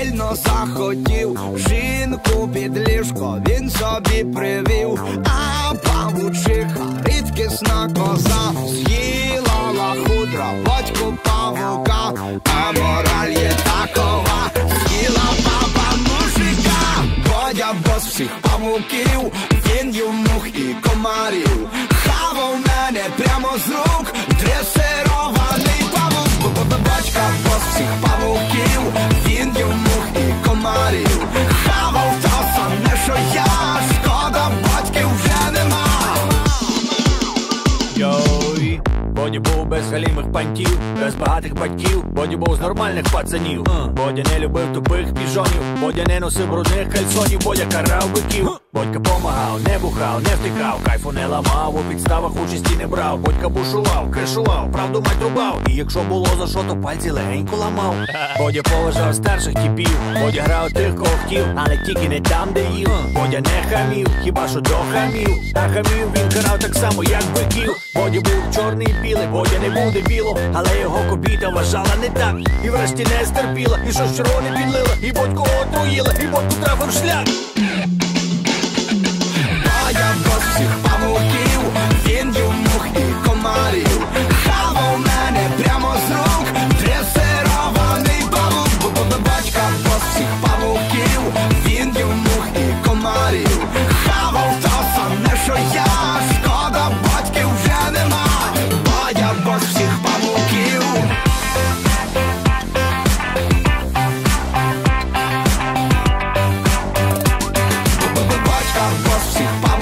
сильно захотів. Жінку під ліжко він собі привів, а павучиха рідкісна коза. З'їла лахудра, батьку павука, а мораль є такова, з'їла баба мужика, Бодя бос всіх павуків, він мух і комарів, хавав мене прямо з рук, без галімих пантів, без багатих батьків, Боді був з нормальних пацанів. Бодя не любив тупих піжонів, Бодя не носив брудних кальсонів, Бодя карав биків. Бодька помагав, не бухав, не втикав, кайфу не ламав, у підставах участі не брав. Бодька бушував, кришував, правду мать рубав. І якщо було за що, то пальці легенько ламав. Бодя поважав старших типів, Бодя грав тих, кого хотів, але тільки не там, де їв. Бодя не хамів, хіба що до хамів. А хамів він карав так само, як биків. Бодя був чорний і білий, Бодя не був біло, але його кобіта вважала не так. І врешті не стерпіла, і щось червоне підлила, і батько отруїла, і бодьку трафив шлях. Pablo.